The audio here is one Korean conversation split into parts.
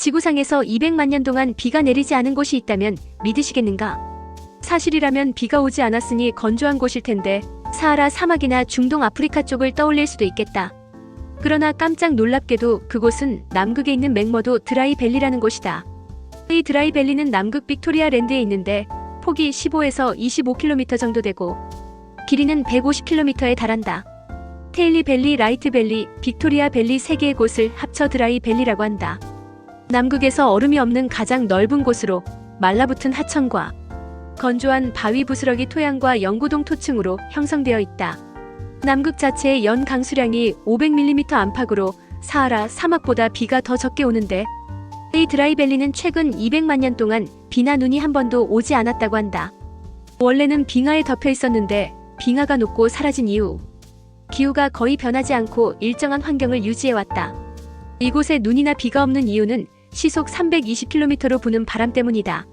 지구상에서 200만 년 동안 비가 내리지 않은 곳이 있다면 믿으시겠는가? 사실이라면 비가 오지 않았으니 건조한 곳일 텐데 사하라 사막이나 중동 아프리카 쪽을 떠올릴 수도 있겠다. 그러나 깜짝 놀랍게도 그곳은 남극에 있는 맥머도 드라이 밸리라는 곳이다. 이 드라이 밸리는 남극 빅토리아 랜드에 있는데 폭이 15에서 25km 정도 되고 길이는 150km에 달한다. 테일리 밸리, 라이트 밸리, 빅토리아 밸리 세 개의 곳을 합쳐 드라이 밸리라고 한다. 남극에서 얼음이 없는 가장 넓은 곳으로 말라붙은 하천과 건조한 바위 부스러기 토양과 영구동 토층으로 형성되어 있다. 남극 자체의 연 강수량이 500mm 안팎으로 사하라 사막보다 비가 더 적게 오는데 이 드라이밸리는 최근 200만 년 동안 비나 눈이 한 번도 오지 않았다고 한다. 원래는 빙하에 덮여 있었는데 빙하가 녹고 사라진 이후 기후가 거의 변하지 않고 일정한 환경을 유지해왔다. 이곳에 눈이나 비가 없는 이유는 시속 320km로 부는 바람 때문이다.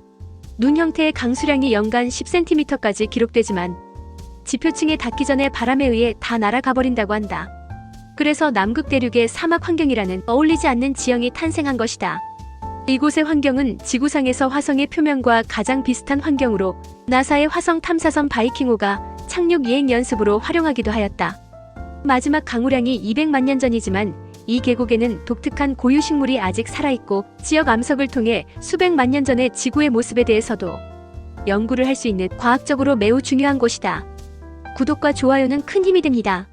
눈 형태의 강수량이 연간 10cm까지 기록되지만 지표층에 닿기 전에 바람에 의해 다 날아가 버린다고 한다. 그래서 남극 대륙의 사막 환경이라는 어울리지 않는 지형이 탄생한 것이다. 이곳의 환경은 지구상에서 화성의 표면과 가장 비슷한 환경으로 나사의 화성 탐사선 바이킹호가 착륙 예행 연습으로 활용하기도 하였다. 마지막 강우량이 200만 년 전이지만 이 계곡에는 독특한 고유 식물이 아직 살아있고 지역 암석을 통해 수백만 년 전의 지구의 모습에 대해서도 연구를 할 수 있는 과학적으로 매우 중요한 곳이다. 구독과 좋아요는 큰 힘이 됩니다.